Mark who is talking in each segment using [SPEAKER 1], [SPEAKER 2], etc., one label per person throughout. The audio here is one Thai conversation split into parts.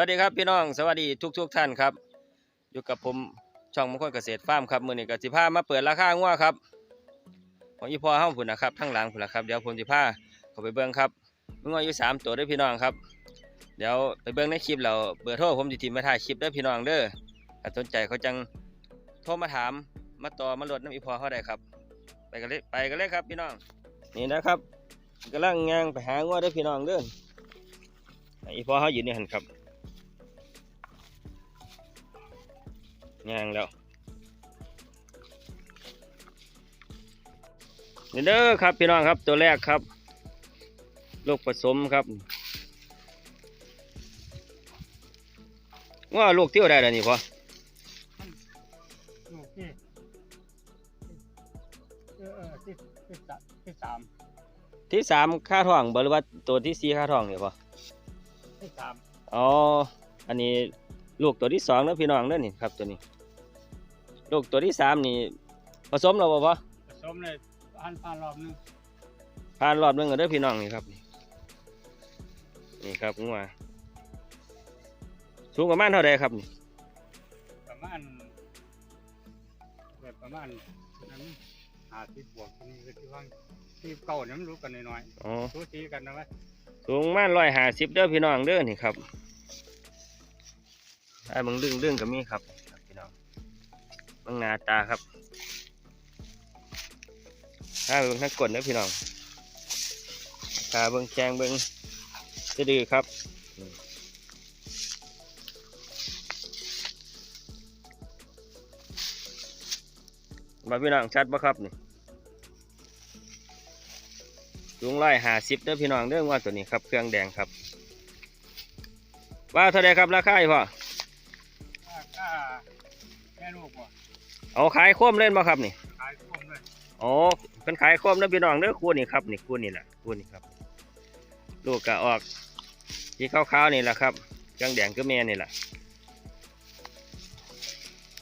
[SPEAKER 1] วัสดีครับพี่น้องสวัสดีทุกทุกๆท่านครับ อยู่กับผมช่องมงคลเกษตรฟาร์มครับมือนี้ก็สิพามาเปิดราคางัวครับของอีพอเฮาพุ่นนะครับทั้งหลังพุ่นะครับเดี๋ยวผมสิพาเข้าไปเบิ่งครับมีงัวอยู่สามตัวด้อพี่น้องครับ เดี๋ยวไปเบิ่งในคลิปเราเบอร์โทรผมสิทิมมาถ่ายคลิปด้อพี่น้องเด้อถ้าสนใจเขาจังโทรมาถามมาต่อมาหลดน้ำอีพอเขาได้ครับ ไปกันเลยไปกันเลยครับพี่น้องนี่นะครับกำลังย่างไปหางัวด้อพี่น้องเด้ออีพอเขาอยู่นี่หันครับ ย่างแล้วนี่เด้อครับพี่น้องครับตัวแรกครับ ลูกผสมครับว่าลูกเที่ยวได้แล้วนี่พอ
[SPEAKER 2] ลูกที่เออเออที่ที่สามที่สาม
[SPEAKER 1] ที่สามค่าท้องบหรือว่าตัวที่สี่ค่าท้องเนี่ยพอ
[SPEAKER 2] ที่สาม
[SPEAKER 1] อ๋ออันนี้ลูกตัวที่สองเด้อพี่น้องเด้อนี่ครับตัวนี้ ลูกตัวที่สามนี่ผสมแล้วบ่พอ
[SPEAKER 2] ผสมเลยพันพันรอบหนึง
[SPEAKER 1] ผ่านรอบหนึงแล้วเด้อพี่น้องนี่ครับนี่นี่ครับงัวสูงประมาณเท่าใดครับนี่
[SPEAKER 2] ประมาณแบบประมาณนั้นหาที่บวกนี่ก็ที่ว่างที่เก่าเนี่ยมันรู้กันหน่อย
[SPEAKER 1] อ๋อ
[SPEAKER 2] ๆทุทีกันนะไหม
[SPEAKER 1] สูงประมาณร้อยห้าสิบเด้อพี่น้องเด้อนี่ครับไอ้มึงดึงดึงก็มีครับครับพี่น้อง เบิ่งนาตาครับถ้าเบิ่งทั้งกดเด้พี่น้องถ้าเบิ่งแข้งเบิ่งจะดื้อครับมาพี่น้องชัดปะครับนี่สูงร้อยหาสิบเด้อพี่น้องเด้อว่าตัวนี้ครับเครื่องแดงครับ ว่าเท่าไรครับราคาอีพ่อ
[SPEAKER 2] ลูกบ่
[SPEAKER 1] เอาขายโคมเล่นบ่ครับนี่
[SPEAKER 2] ขายคุ้มเลย
[SPEAKER 1] อ๋อเป็นขายโคมเด้อพี่น้องเด้อคู่นี่ครับนี่คู่นี่แหละคู่นี่ครับ ลูกกะออกสีขาวๆนี่แหละครับเครื่องแดงก็แม่นี่แหละ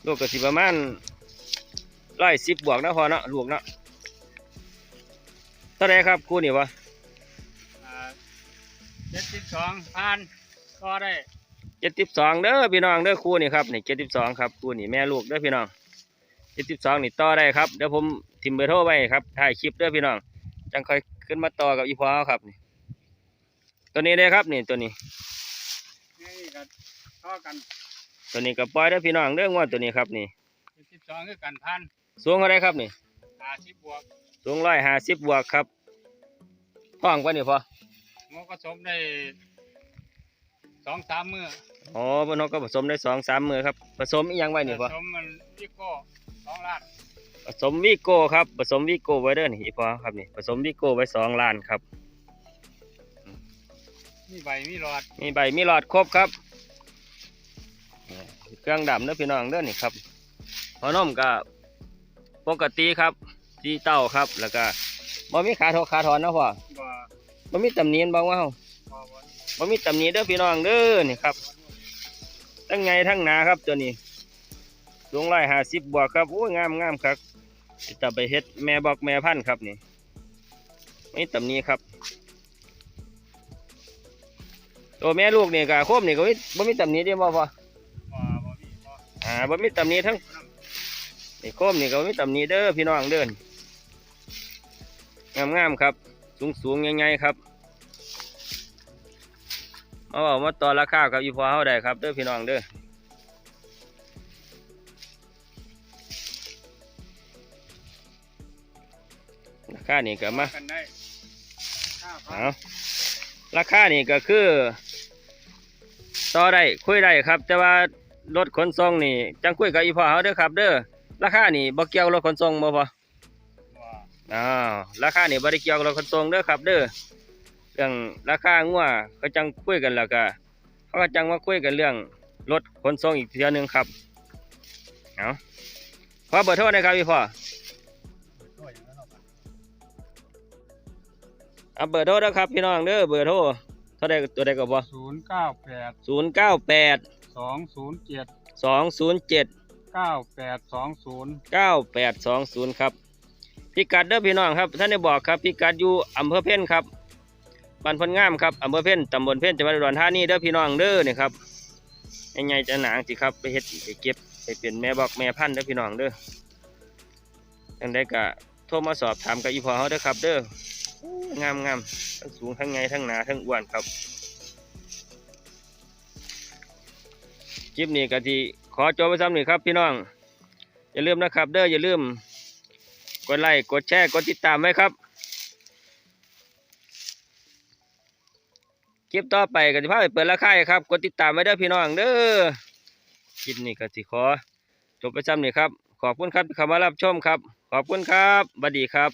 [SPEAKER 1] ลูกก็สิประมาณร้อยสิบบวกนะพอเนาะลูกเนาะเท่าไรครับคู่นี่วะ
[SPEAKER 2] อ่าเจ็ดสิบสองพันก็ได้
[SPEAKER 1] เจ็ดสิบสองเด้อพี่น้องเด้อคู่นี่ครับนี่เจ็ดสิบสองครับคู่นี่แม่ลูกเด้อพี่น้องเจ็ดสิบสองนี่ต่อได้ครับเดี๋ยวผมทิมเบอร์โทรไว้ครับถ่ายคลิปเด้อพี่น้องจังค่อยขึ้นมาต่อกับอีพอครับนี่ตัวนี้เลยครับนี่ตัวนี้
[SPEAKER 2] นี่ก็เท่ากัน
[SPEAKER 1] ตัวนี้กับปล่อยเด้อพี่น้องเด้องวดตัวนี้ครับนี่
[SPEAKER 2] เจ็ดสิบสองคือกันพัน
[SPEAKER 1] สูงเท่าไรครับนี่
[SPEAKER 2] หาสิบบวก
[SPEAKER 1] สูงร้อยห้าสิบบวกครับท้องกว่านี่พอ
[SPEAKER 2] งอกผสมได้สองสามมือ
[SPEAKER 1] อ๋อบนนกก็ผสมได้สองสามมือครับ ผสมอีหยังไว้นี่พ
[SPEAKER 2] ผ
[SPEAKER 1] อ
[SPEAKER 2] สมมันวิโก้สองล้าน
[SPEAKER 1] ผสมวิโก้ครับ ผสมวิโก้ไว้เด้อนี่อีพอครับนี่ผสมวิโก้ไว้สองล้านครับ
[SPEAKER 2] มีใบมีหลอด
[SPEAKER 1] มีใบมีหลอดครบครับ เครื่องดำเด้อพี่น้องเด้อนี่ครับหัวนมก็ปกติครับที่เต้าครับ แล้วก็บ่มีขาทอขาถอนเนาะพ่อ
[SPEAKER 2] บ่
[SPEAKER 1] บ่มีตำหนินบ่ว่าเฮา
[SPEAKER 2] บ่บ่
[SPEAKER 1] บ่มีตำหนิเด้อพี่น้องเด้อนี่ครับ ทั้งไงทั้งหนาครับตัวนี้สูงร้อยห้าสิบบวกครับโอ้ยงามงามครับจะไปเฮ็ดแม่บอกแม่พันธุ์ครับนี่ไม่มีตำหนิครับ ตัวแม่ลูกนี่ก็โคมนี่ก็บ่มีบ่มีตำนิเด้บ่พ่อ
[SPEAKER 2] บ่บ่มีบ่
[SPEAKER 1] อ่าบ่มีตำหนิทั้งนี่โคมนี่ก็บ่มีตำหนิเด้อพี่น้องเด้องามงามๆครับสูงสูงๆใหญ่ๆครับ มาบอกมาต่อราคากับอีพอเฮาได้ครับเด้อพี่น้องเด้อราคานี่ก็มา
[SPEAKER 2] กันได้ห้าพัน
[SPEAKER 1] เอาราคานี่ก็คือ ต่อได้คุยได้ครับ แต่ว่ารถขนส่งนี่ จังคุยกับอีพ่อเขาเด้อครับ เด้อราคานี่บ่เกี่ยวรถขนส่งบ่พอ
[SPEAKER 2] บ่
[SPEAKER 1] อ้าวราคานี่บ่ได้เกี่ยวกับรถขนส่งเด้อครับ เด้อ เรื่องราคางัวก็จังคุยกันแล้วก็เขาก็จังมาคุยกันเรื่องรถขนส่งอีกเทื่อหนึงครับเอาขอเบอร์โทรหน่อยครับพี่พ่อ
[SPEAKER 2] โอ้ยอย่างนั้นเอาไป
[SPEAKER 1] เอาเบอร์โทรเด้อครับพี่น้องเด้อเบอร์โทรเท่าใดตัวใดก็บ่
[SPEAKER 2] ศูนย์เก้าแปด
[SPEAKER 1] 098
[SPEAKER 2] สองศูนย์เจ็ด
[SPEAKER 1] 207
[SPEAKER 2] เก้าแปดสองศูนย์
[SPEAKER 1] เก้าแปดสองศูนย์ครับพิกัดเด้อพี่น้องครับท่านได้บอกครับพิกัดอยู่อำเภอเพ่นครับ บ้านพนงามครับอำเภอเพ่นตำบลเพ่นจังหวัดอุดรธานีเด้อพี่น้องเด้อนี่ครับใหญ่ๆจะหนางสิครับไปเฮ็ดไปเก็บไปเป็นแม่บอกแม่พันธุ์เด้อพี่น้องเด้อจังได้ก็โทรมาสอบถามกับอีพอเฮาเด้อครับเด้องามงามๆทั้งสูงทั้งใหญ่ทั้งหนาทั้งอ้วนครับคลิปนี้ก็ที่ขอจบไว้ซ้ำหนี่งครับพี่น้อง อย่าลืมนะครับ เด้ออย่าลืมกดไลค์กดแชร์กดติดตามไว้ครับ คลิปต่อไปก็จะพาไปเปิดราคาครับกดติดตามไว้เด้อพี่น้องเด้อคลิปนี้ก็สิขอจบไปซ้ำนี่ครับ ขอบคุณครับที่เข้ามารับชมครับ ขอบคุณครับบัดดีครับ